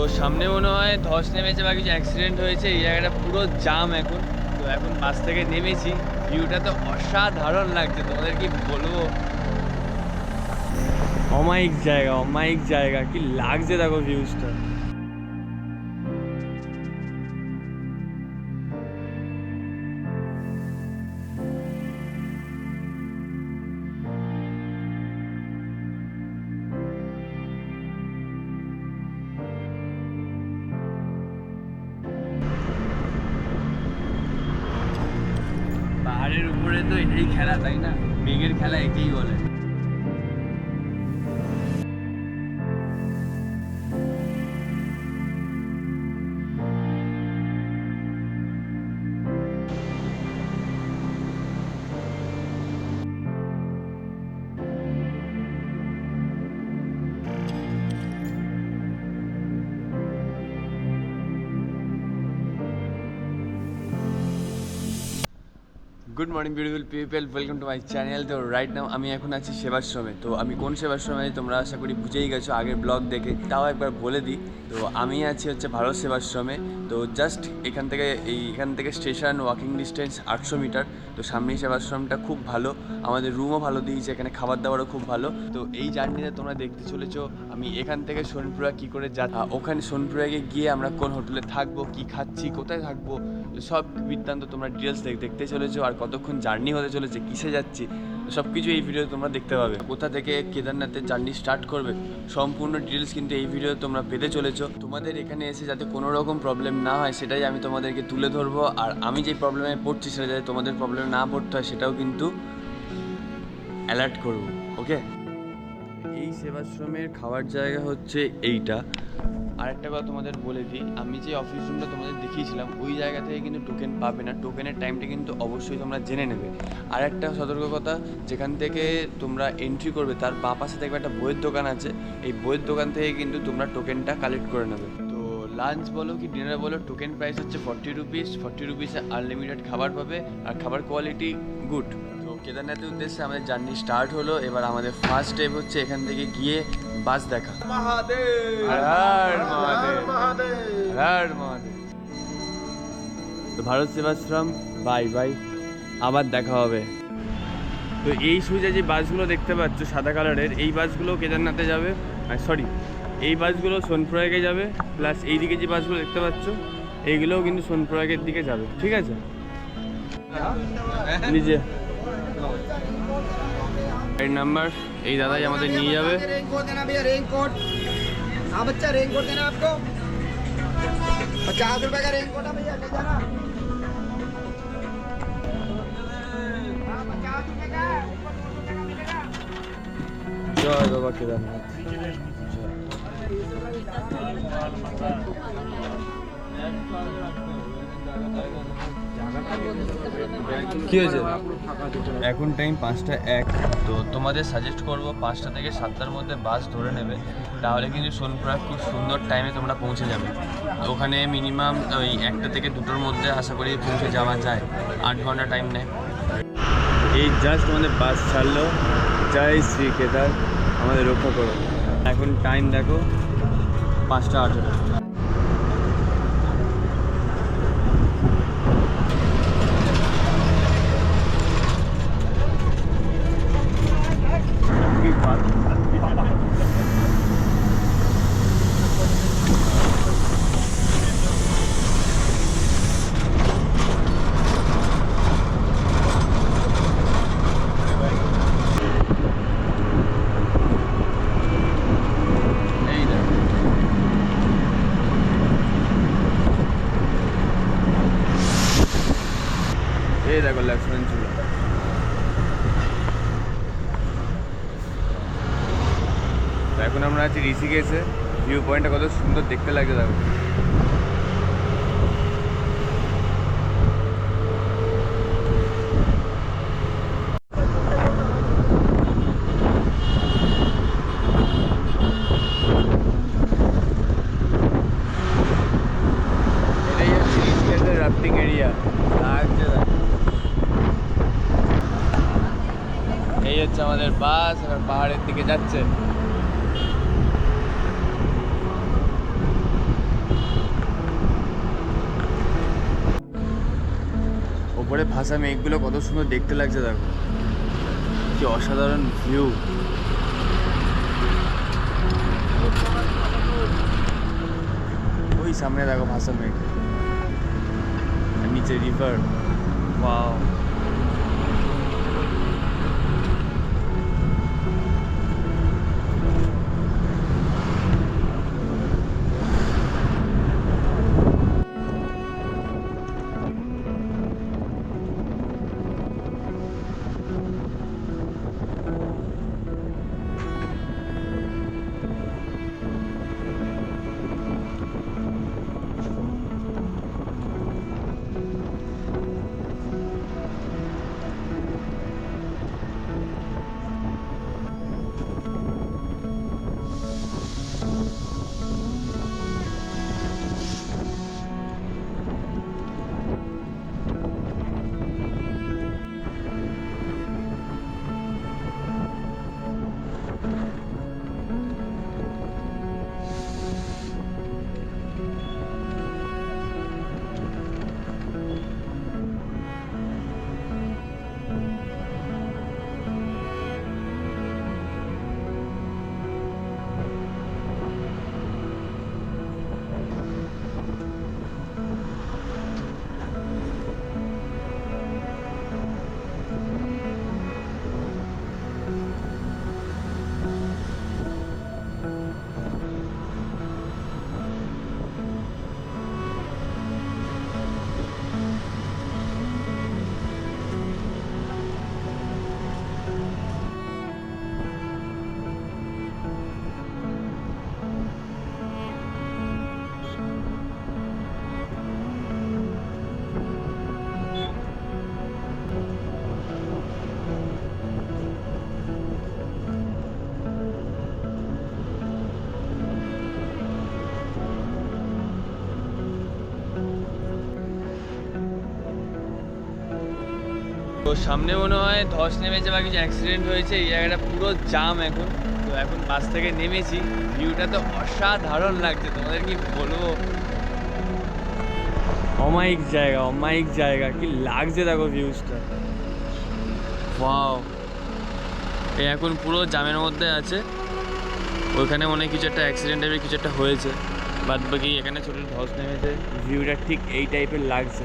তো সামনে মনে হয় ধস নেমেছে বা কিছু অ্যাক্সিডেন্ট হয়েছে, এই জায়গাটা পুরো জাম এখন। তো এখন বাস থেকে নেমেছি। ভিউটা তো অসাধারণ লাগছে, তোমাদের কি বলব? অমায়িক জায়গা অমায়িক জায়গা, কি লাগছে দেখো ভিউজটা এটাই খেলা তাই না? মেঘের খেলা একেই বলে। Good morning beautiful people welcome to my channel তো রাইট নাও আমি এখন আছি সেবাশ্রমে তো আমি কোন সেবাশ্রমে তোমরা আশা করি বুঝেই গেছো, আগের ব্লগ দেখে। তাও একবার বলে দিই, তো আমি আছি হচ্ছে ভারত সেবাশ্রমে তো জাস্ট এখান থেকে এই, এখান থেকে স্টেশন ওয়াকিং ডিস্টেন্স আটশো মিটার। তো সামনেই সেবাশ্রমটা খুব ভালো। আমাদের রুমও ভালো দিয়েছে, এখানে খাবার দাবারও খুব ভালো। তো এই জার্নিতে তোমরা দেখতে চলেছো। আমি এখান থেকে সোনপুরা কি করে যা ওখানে সোনপুরাকে গিয়ে আমরা কোন হোটেলে থাকব, কি খাচ্ছি, কোথায় থাকব সব বৃত্তান্ত তোমরা ডিটেলস দেখতে চলেছো আর কতক্ষণ জার্নি হতে চলেছে, কিসে যাচ্ছি সব কিছু এই ভিডিও তোমরা দেখতে পাবে। কোথা থেকে কেদারনাথের জার্নি স্টার্ট করবে, সম্পূর্ণ ডিটেলস কিন্তু এই ভিডিও তোমরা পেতে চলেছো। তোমাদের এখানে এসে যাতে কোনো রকম প্রবলেম না হয়, সেটাই আমি তোমাদেরকে তুলে ধরবো। আর আমি যে প্রবলেমে পড়ছি, সেটা যাতে তোমাদের প্রবলেম না পড়তে হয়, সেটাও কিন্তু অ্যালার্ট করব ওকে এই সেবাশ্রমের খাওয়ার জায়গা হচ্ছে এইটা। আর একটা কথা তোমাদের বলে দিই, আমি যে অফিস রুমটা তোমাদের দেখিয়েছিলাম, ওই জায়গা থেকে কিন্তু টোকেন পাবে না। টোকেনের টাইমটা কিন্তু অবশ্যই তোমরা জেনে নেবে। আর একটা সতর্কতা যেখান থেকে তোমরা এন্ট্রি করবে, তার বা পাশে দেখবে একটা বইয়ের দোকান আছে। এই বইয়ের দোকান থেকে কিন্তু তোমরা টোকেনটা কালেক্ট করে নেবে। তো লাঞ্চ বলো কি ডিনার বলো টোকেন প্রাইস হচ্ছে ফর্টি রুপিস ফর্টি রুপিসে আনলিমিটেড খাবার পাবে, আর খাবার কোয়ালিটি গুড কেদারনাথের উদ্দেশ্যে আমাদের জার্নি স্টার্ট হলো। এবার আমাদের ফার্স্ট স্টেপ হচ্ছে এখান থেকে গিয়ে বাস দেখা। তো ভারত সেবাশ্রম বাই বাই আবার দেখা হবে। তো এই সুজা যে বাসগুলো দেখতে পাচ্ছ সাদা কালারের এই বাসগুলো কেদারনাথে যাবে। সরি এই বাসগুলো সোনপ্রয়াগে যাবে। প্লাস এইদিকে যে বাসগুলো দেখতে পাচ্ছ এইগুলোও কিন্তু সোনপ্রয়াগের দিকে যাবে। ঠিক আছে? নিজে। গাড়ির নাম্বার এই দাদাই আমাদের নিয়ে যাবে रेनकोट देना भैया रेनकोट हाँ बच्चा रेनकोट देना आपको पचास रुपए का रेनकोट है भैया ले जाना हाँ, पचास रुपए का है, কি হয়েছে? এখন টাইম পাঁচটা এক। তো তোমাদের সাজেস্ট করব পাঁচটা থেকে সাতটার মধ্যে বাস ধরে নেবে। তাহলে কিন্তু সোনপুরা খুব সুন্দর টাইমে তোমরা পৌঁছে যাবে। ওখানে মিনিমাম ওই একটা থেকে দুটোর মধ্যে আশা করি পৌঁছে যাওয়া যায়। আট ঘণ্টা টাইম নেয়। এই জাস্ট আমাদের বাস ছাড়লো। যাই শ্রী কেদার। আমাদের রক্ষা করো। এখন টাইম দেখো পাঁচটা আঠেরো। ঋষিকেশে ভিউ পয়েন্টটা কত সুন্দর দেখতে লাগছে দেখো। হচ্ছে আমাদের বাস এখন পাহাড়ের দিকে যাচ্ছে। ভাষা মেঘগুলো কত সুন্দর দেখতে লাগছে, দেখো। কি অসাধারণ ভিউ ওই সামনে দেখো ভাষা মেঘ। নিচে রিভার ওয়াও তো সামনে মনে হয় ধস নেমেছে বা কিছু অ্যাক্সিডেন্ট হয়েছে, এই জায়গাটা পুরো জাম এখন। তো এখন বাস থেকে নেমেছি। ভিউটা তো অসাধারণ লাগছে, তোমাদের কি বলব? অমায়িক জায়গা অমায়িক জায়গা, কি লাগছে দেখো ভিউজটা ওয়াও এ এখন পুরো জামের মধ্যে আছে। ওইখানে মনে হয় কিছু একটা অ্যাক্সিডেন্ট টাইপের কিছু একটা হয়েছে। বাদ বাকি এখানে ছোটো ধস নেমেছে। ভিউটা ঠিক এই টাইপের লাগছে।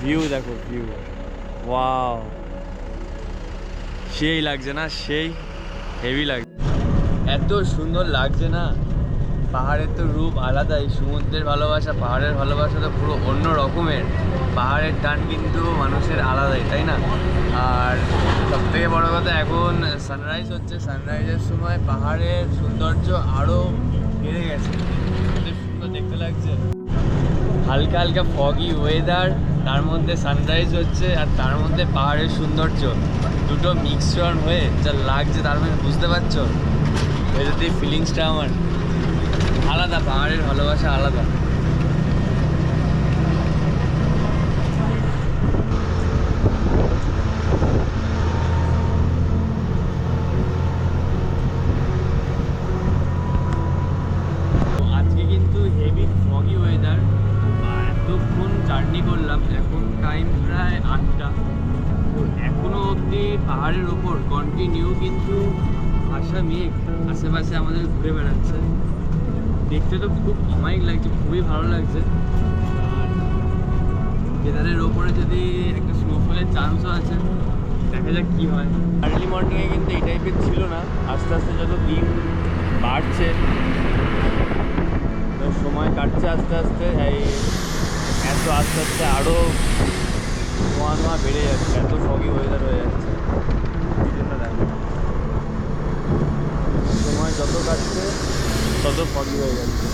ভিউ দেখো ভিউ ওয়াও সেই লাগছে না, সেই হেভি লাগছে। এত সুন্দর লাগছে না। পাহাড়ের তো রূপ আলাদাই, সমুদ্রের ভালোবাসা, পাহাড়ের ভালোবাসা তো পুরো অন্য রকমের। পাহাড়ের টান কিন্তু মানুষের আলাদাই, তাই না? আর সব থেকে বড় কথা, এখন সানরাইজ হচ্ছে। সানরাইজের সময় পাহাড়ের সৌন্দর্য আরও বেড়ে গেছে। দেখতে লাগছে। হালকা হালকা ফগি ওয়েদার তার মধ্যে সানরাইজ হচ্ছে আর তার মধ্যে পাহাড়ের সৌন্দর্য। দুটো মিক্সচার হয়ে যা লাগছে তার মধ্যে বুঝতে পারছ? এই ফিলিংসটা আমার। আলাদা, পাহাড়ের ভালোবাসা আলাদা তো আজকে কিন্তু হেভি ফগি ওয়েদার আর এতক্ষণ জার্নি করলাম এখন টাইম প্রায় আটটা। তো এখনও অবধি পাহাড়ের ওপর কন্টিনিউ কিন্তু আশা মেঘ আশেপাশে আমাদের ঘুরে বেড়াচ্ছে। দেখতে তো খুব অমায়িক লাগছে, খুবই ভালো লাগছে। কেদারের ওপরে যদি একটা স্নোফলের চান্সও আছে, দেখা যাক কি হয়। আর্লি মর্নিংয়ে কিন্তু এই টাইপের ছিল না, আস্তে আস্তে যত দিন বাড়ছে সময় কাটছে আস্তে আস্তে, এই এত আস্তে আস্তে আরও ধোঁয়া ধোঁয়া বেড়ে যাচ্ছে, এত ফগি ওয়েদার হয়ে যাচ্ছে। সময় যত কাটছে, তত ফগি হয়ে যাচ্ছে।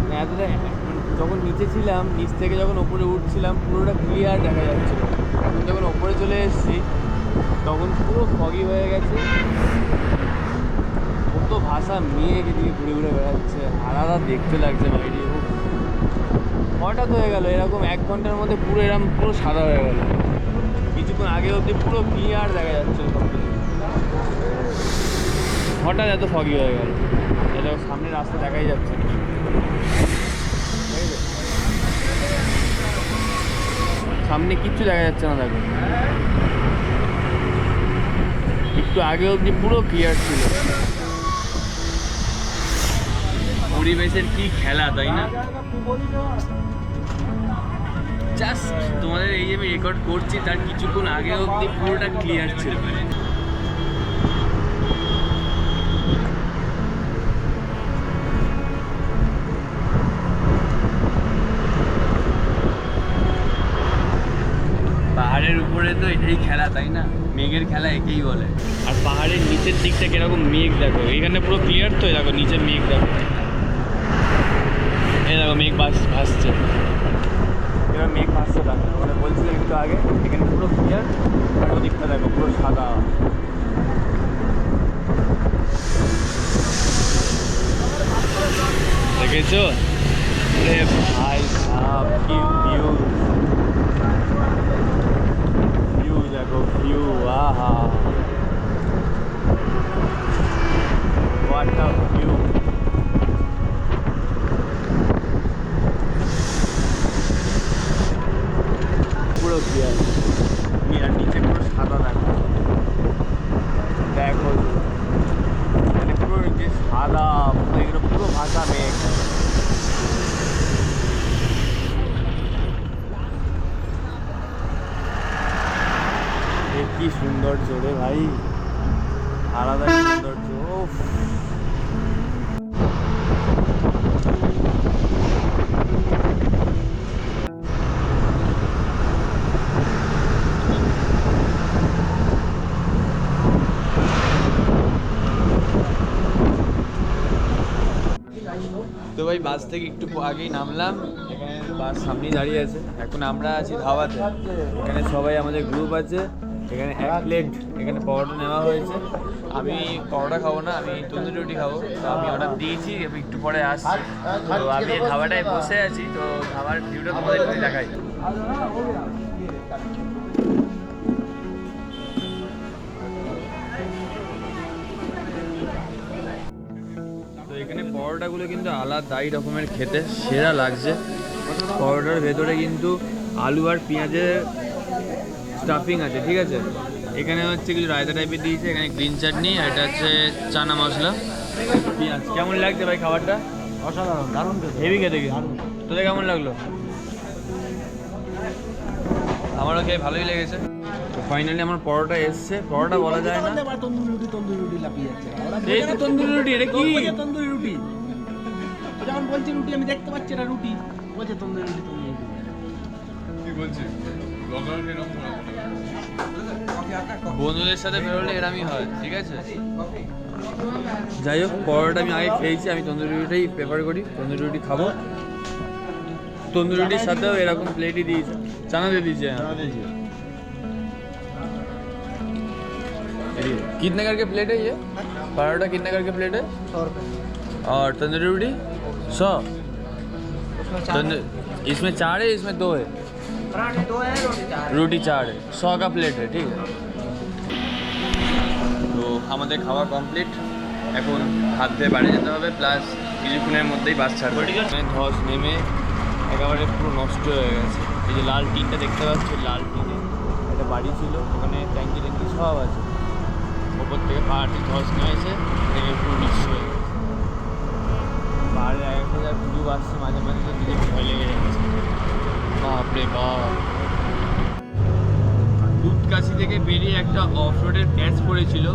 মানে এতটা যখন নিচে ছিলাম, নিচ থেকে যখন ওপরে উঠছিলাম, পুরোটা ক্লিয়ার দেখা যাচ্ছে এখন যখন ওপরে চলে এসেছি, তখন পুরো ফগি হয়ে গেছে। কত ভাষা মেয়ে এদিকে ঘুরে ঘুরে বেড়াচ্ছে, আলাদা দেখতে লাগছে বাইরে। হঠাৎ হয়ে গেল, এরকম এক ঘণ্টার মধ্যে পুরো এরকম পুরো সাদা হয়ে গেল। কিছুক্ষণ আগে অবধি পুরো ক্লিয়ার দেখা যাচ্ছে সব কিছু হঠাৎ এত ফগি হয়ে গেল। এটা সামনে রাস্তা দেখাই যাচ্ছে না। সামনে কিচ্ছু দেখা যাচ্ছে না, দেখো। একটু আগে অবধি পুরো ক্লিয়ার ছিল। পরিবেশের কি খেলা, তাই না? জাস্ট তোমাদের এই যে আমি রেকর্ড করছি, তার কিছুক্ষণ আগে অবধি পুরোটা ক্লিয়ার ছিল। পাহাড়ের উপরে তো এটাই খেলা, তাই না? মেঘের খেলা একেই বলে। আর পাহাড়ের নিচের দিকটা কীরকম মেঘ দেখো এখানে পুরো ক্লিয়ার তো, দেখো, নিচের মেঘ দেখো। দেখো মেঘ ভাস ভাসছে এবার মেঘ ভাসছে দেখো মানে বলছিলাম একটু আগে এখানে পুরো ক্লিয়ার আর ওদিকটা দেখো পুরো সাদা দেখেছ রে ভাই সাহ কি ভিউ ভিউ দেখো ভিউ আহা হোয়াট আ ভিউ পুরো ক্লিয়ার আর নিচে পুরো সাদা দেখো। দেখো মানে পুরো যে সাদা এগুলো পুরো ভাষা মেঘ। কি সৌন্দর্য রে ভাই। আলাদা সৌন্দর্য বাস থেকে একটু আগেই নামলাম। এখানে বাস সামনেই দাঁড়িয়ে আছে। এখন আমরা আছি ধাবাতে। এখানে সবাই আমাদের গ্রুপ আছে। এখানে এক প্লেট এখানে পরোটা নেওয়া হয়েছে। আমি পরোটা খাব না, আমি তন্দুরি রুটি খাব। তো আমি অর্ডার দিয়েছি, আমি একটু পরে আসছি। তো আমি ধাবাটায় বসে আছি, তো ধাবার ভিউটা তোমাদের দেখাই। পরোটাগুলো কিন্তু আলাদাই রকমের খেতে সেরা লাগছে। পরোটার ভেতরে কিন্তু আলু আর পেঁয়াজের স্টাফিং আছে ঠিক আছে? এখানে হচ্ছে কিছু রায়তা টাইপের দিয়েছে এখানে গ্রিন চাটনি আর এটা হচ্ছে চানা মশলা। পেঁয়াজ কেমন লাগছে ভাই খাবারটা? অসাধারণ দারুণ হেভি খেতে কিন্তু তোদের কেমন লাগল? আমারও খেয়ে ভালোই লেগেছে। ফাইনালি আমার পরোটা এসছে পরোটা বলা যায় না। তন্দুরি রুটি তন্দুরি রুটি লাফিয়ে যাচ্ছে। তন্দুরি রুটি? এটা কি? তন্দুরি রুটি? যখন বলছে রুটি আমি দেখতে পাচ্ছি না রুটি বলছে তন্দুরি রুটি তন্দুরি রুটি বন্ধুদের সাথে বেরোলে এরমই হয় ঠিক আছে যাই হোক পরোটা আমি আগে খেয়েছি আমি তন্দুরি রুটিটাই প্রেফার করি তন্দুরি রুটি খাবো তন্দুরি রুটির সাথেও এরকম প্লেটই দিয়েছে চানা দিয়ে দিয়েছে कितने करके प्लेट है ये पराठा कितने करके प्लेट है सौ रुपये और तंदूरी रोटी सौ उसमें चार तंदूर इसमें चार है इसमें दो है पराठे दो है रोटी चार है। রুটি চার সো কা প্লেট है ঠিক আছে তো আমাদের খাওয়া কমপ্লিট এখন হাত দিয়ে বাড়ি যেতে হবে প্লাস কিছুক্ষণের মধ্যেই বাস ছাড়বে এখানে ধস নেমে একেবারে পুরো নষ্ট হয়ে গেছে এই যে লাল টিনটা দেখতে পাচ্ছ লাল টিনে একটা বাড়ি ছিল ওখানে ট্যাঙ্কি ট্যাঙ্কি সব আছে ওপর থেকে পাহাড়টি ধস নেমেছে থেকে পুরো নিঃস্ব হয়ে গেছে পাহাড়ের এক একটা যা ভিউ আসছে মাঝে মাঝে তো নিজের ভয় লেগে যাচ্ছে বাপরে বাপ দুধকাশি থেকে বেরিয়ে একটা অফ রোডের প্যাচ পড়েছিল।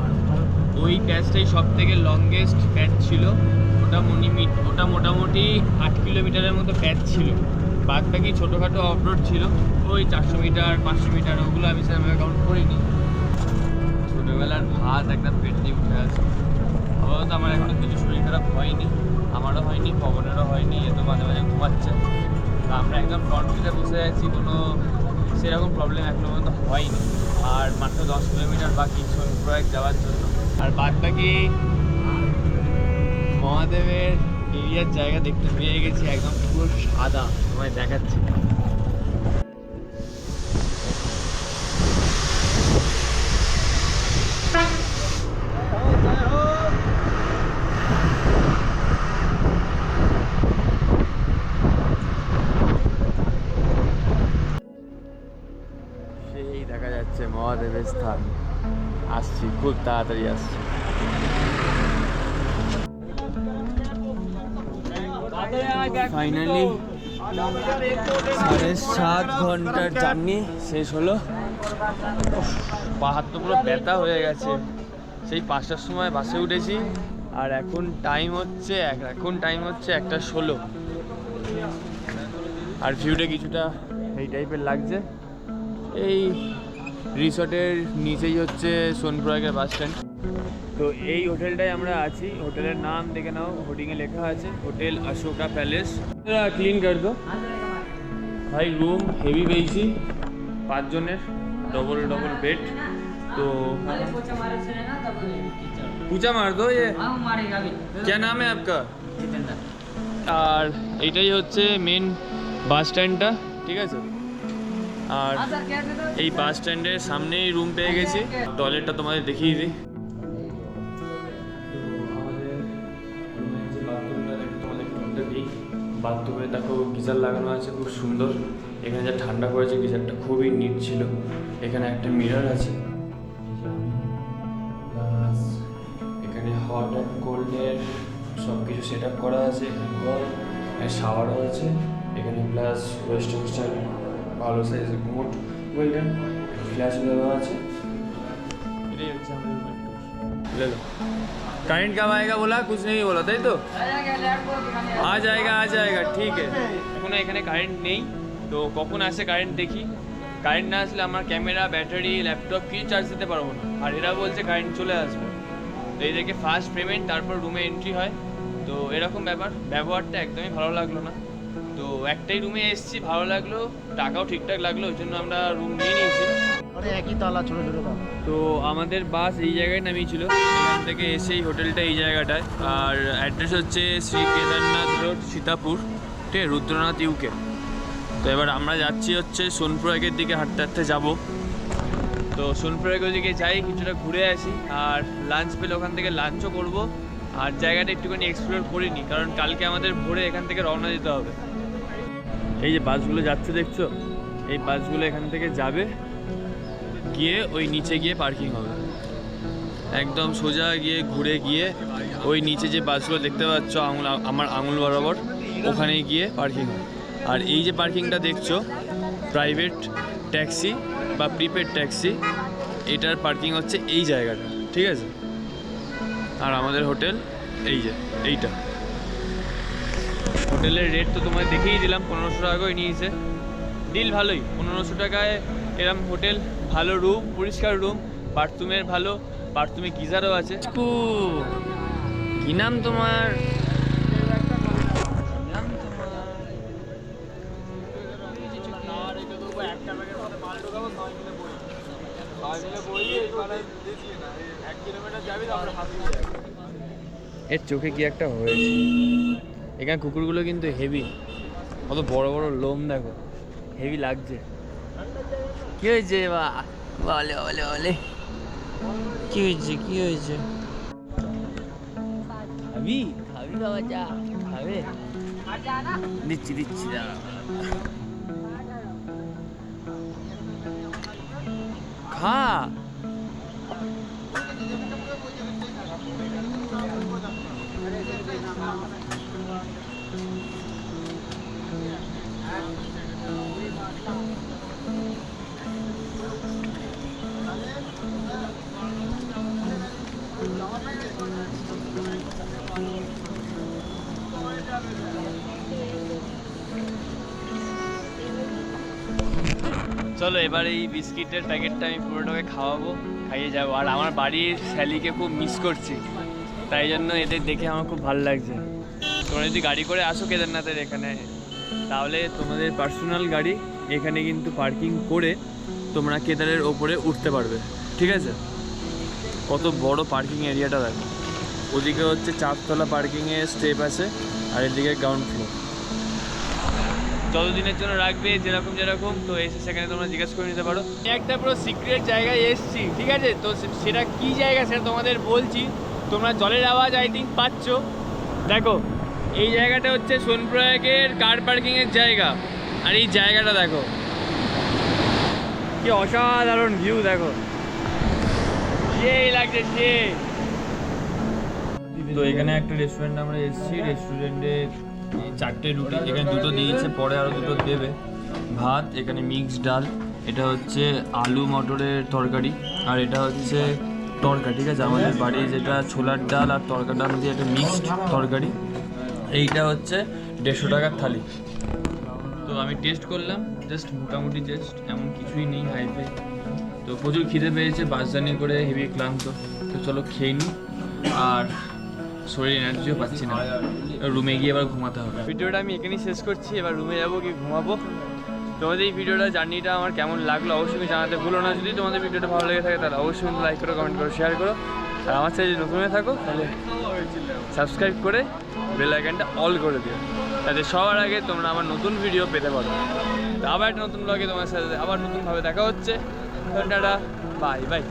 ওই প্যাচটাই সব থেকে লংগেস্ট প্যাচ ছিল। ওটা মনিমিট ওটা মোটামুটি আট কিলোমিটারের মতো প্যাচ ছিল। বাদ বাকি ছোটোখাটো অফ রোড ছিল। ওই চারশো মিটার পাঁচশো মিটার ওগুলো আমি সেরকম কাউন্ট করিনি। ছোটোবেলার ভাত একদম পেট দিয়ে উঠে আছে আপাতত আমার এখনও কিছু শরীর খারাপ হয়নি। আমারও হয়নি, পবনেরও হয়নি, এ তো মাঝে মাঝে ঘুমাচ্ছে। তো আমরা একদম ফ্রন্ট সিটে বসে আছি, কোনো সেরকম প্রবলেম এখনও পর্যন্ত হয়নি। আর মাত্র দশ কিলোমিটার বাকি সোনপ্রয়াগ যাওয়ার জন্য। আর বাদ বাকি মহাদেবের এরিয়ার জায়গা দেখতে পেয়ে গেছি, একদম পুরো সাদা। তোমায় দেখাচ্ছি। স্থান। আসছি খুব তাড়াতাড়ি আসছি। ফাইনালি সাড়ে সাত ঘণ্টার জার্নি শেষ হলো। উফ, পা হাত তো পুরো ব্যথা হয়ে গেছে। সেই পাঁচটার সময় বাসে উঠেছি আর এখন টাইম হচ্ছে এখন টাইম হচ্ছে একটা ষোলো। আর ভিউটা কিছুটা এই টাইপের লাগছে। এই রিসর্টের নিচেই হচ্ছে সোনপ্রয়াগের বাস স্ট্যান্ড তো এই হোটেলটায় আমরা আছি হোটেলের নাম দেখে নাও হোর্ডিংয়ে লেখা আছে হোটেল অশোকা প্যালেস ক্লিন কর দো ভাই রুম হেভি পেয়েছি পাঁচজনের ডবল ডবল বেড তো पूछा मार दो ये क्या नाम है आपका আর এইটাই হচ্ছে মেন বাস স্ট্যান্ডটা ঠিক আছে আর এই বাস স্ট্যান্ডের সামনেই রুম পেয়ে গেছি। টয়লেটটা তোমাদের দেখিয়ে দিই। বাথরুমে দেখো গিজার লাগানো আছে, খুব সুন্দর। এখানে যা ঠান্ডা পড়েছে, গিজারটা খুবই নিট ছিল। এখানে একটা মিরর আছে। এখানে হট অ্যান্ড কোল্ডের সব কিছু সেট আপ করা আছে এখানে শাওয়ারও আছে, এখানে প্লাস ওয়েস্টার্ন স্টাইল ভালো সাইজের কোট ওয়েলডান ফ্ল্যাশ দেওয়া আছে এটাই হচ্ছে আমাদের ले लो करंट कब आएगा बोला कुछ नहीं बोला তাই তো आ जाएगा आ जाएगा ठीक है এখন এখানে কারেন্ট নেই তো কখন আসে কারেন্ট দেখি কারেন্ট না আসলে আমার ক্যামেরা ব্যাটারি ল্যাপটপ কিছু চার্জ দিতে পারবো না আর এরা বলছে কারেন্ট চলে আসবে তো এদেরকে ফার্স্ট পেমেন্ট তারপর রুমে এন্ট্রি হয় তো এরকম ব্যাপার ব্যবহারটা একদমই ভালো লাগলো না তো একটাই রুমে এসেছি ভালো লাগল টাকাও ঠিকঠাক লাগল ওই জন্য আমরা রুম নিয়ে নিয়েছি। একই তলা ছোট ছোট তো আমাদের বাস এই জায়গায় নামিয়েছিল এখান থেকে এসে এই হোটেলটা এই জায়গাটায়। আর অ্যাড্রেস হচ্ছে শ্রী কেদারনাথ রোড সীতাপুর ঠিক আছে রুদ্রনাথ ইউকে তো এবার আমরা যাচ্ছি হচ্ছে সোনপ্রয়াগের দিকে হাঁটতে হাঁটতে যাব। তো সোনপ্রয়াগের দিকে যাই কিছুটা ঘুরে আসি আর লাঞ্চ পেলে ওখান থেকে লাঞ্চও করব। আর জায়গাটা একটুখানি এক্সপ্লোর করিনি কারণ কালকে আমাদের ভোরে এখান থেকে রওনা দিতে হবে। এই যে বাসগুলো যাচ্ছে দেখছ? এই বাসগুলো এখান থেকে যাবে, গিয়ে ওই নিচে গিয়ে পার্কিং হবে। একদম সোজা গিয়ে ঘুরে গিয়ে ওই নিচে যে বাসগুলো দেখতে পাচ্ছ, আঙুল, আমার আঙুল বরাবর, ওখানে গিয়ে পার্কিং আর এই যে পার্কিংটা দেখছ প্রাইভেট ট্যাক্সি বা প্রিপেড ট্যাক্সি এটার পার্কিং হচ্ছে এই জায়গাটা, ঠিক আছে? আর আমাদের হোটেল এই যে, এইটা। হোটেলের রেট তো তোমায় দেখিয়ে দিলাম, পনেরোশো টাকা করে নিয়েছে ডিল ভালোই, পনেরোশো টাকায় এরম হোটেল, ভালো রুম পরিষ্কার রুম বাথরুমের ভালো বাথরুমে গিজারও আছে। কি নাম তোমার? এর চোখে কি একটা হয়েছে? এখানে কুকুরগুলো কিন্তু হেভি কত বড় বড় লোম দেখো। হেভি লাগছে। কি হয়েছে বলে বলে বলে। কি হয়েছে কি হয়েছে? খাবি? খাবি বাবা, যা। খাবে? দিচ্ছি দিচ্ছি, দাঁড়া। খা। চলো, এবার এই বিস্কিটের প্যাকেটটা আমি পুরোটাকে খাওয়াবো, খাইয়ে যাব। আর আমার বাড়ির স্যালিকে খুব মিস করছি, তাই জন্য এদের দেখে আমার খুব ভালো লাগছে। তোমরা যদি গাড়ি করে আসো কেদারনাথের এখানে, তাহলে তোমাদের পার্সোনাল গাড়ি এখানে কিন্তু পার্কিং করে তোমরা কেদারের ওপরে উঠতে পারবে, ঠিক আছে? কত বড় পার্কিং এরিয়াটা দেখো। ওদিকে হচ্ছে চারতলা পার্কিংয়ের স্টেপ আছে, আর এদিকে গ্রাউন্ড ফ্লোর যতদিনের জন্য রাখবে যেরকম যেরকম তো এসে সেখানে তোমরা জিজ্ঞেস করে নিতে পারো। একটা পুরো সিক্রেট জায়গায় এসেছি ঠিক আছে? তো সেটা কি জায়গা সেটা তোমাদের বলছি। তোমরা জলের আওয়াজ আই থিঙ্ক পাচ্ছ। দেখো এই জায়গাটা হচ্ছে সোনপ্রয়াগের কার পার্কিংয়ের জায়গা। আর এই জায়গাটা দেখো। কি অসাধারণ ভিউ দেখো। সেই লাগছে সে তো এখানে একটা রেস্টুরেন্ট আমরা এসেছি। রেস্টুরেন্টে চারটে রুটি, এখানে দুটো দিয়েছে, পরে আরও দুটো দেবে। ভাত, এখানে মিক্স ডাল, এটা হচ্ছে আলু মটরের তরকারি, আর এটা হচ্ছে তরকা ঠিক আছে? আমাদের বাড়ি যেটা ছোলার ডাল আর তরকা ডাল দিয়ে একটা মিক্সড তরকারি, এইটা হচ্ছে দেড়শো টাকার থালি। তো আমি টেস্ট করলাম জাস্ট মোটামুটি জাস্ট এমন কিছুই নেই হাইফাই তো প্রচুর খিদে পেয়েছে, বাস করে হেভি ক্লান্ত। তো চলো খেয়ে নিই আর শরীর এনার্জিও পাচ্ছি না। রুমে গিয়ে এবার ঘুমাতে হবে। ভিডিওটা আমি এখানেই শেষ করছি, এবার রুমে যাব কি ঘুমাবো। তোমাদের এই ভিডিওটা, জার্নিটা আমার কেমন লাগল অবশ্যই জানাতে ভুলো না। যদি তোমাদের ভিডিওটা ভালো লেগে থাকে, তাহলে অবশ্যই লাইক করো কমেন্ট করো শেয়ার করো। আর আমার যদি নতুন হয়ে থাকো, তাহলে সাবস্ক্রাইব করে বেল আইকনটা অল করে দিও। যাতে সবার আগে তোমরা আমার নতুন ভিডিও পেতে পারো। তো আবার একটা নতুন ব্লগে তোমার সাথে আবার নতুনভাবে দেখা হচ্ছে। Tata bye bye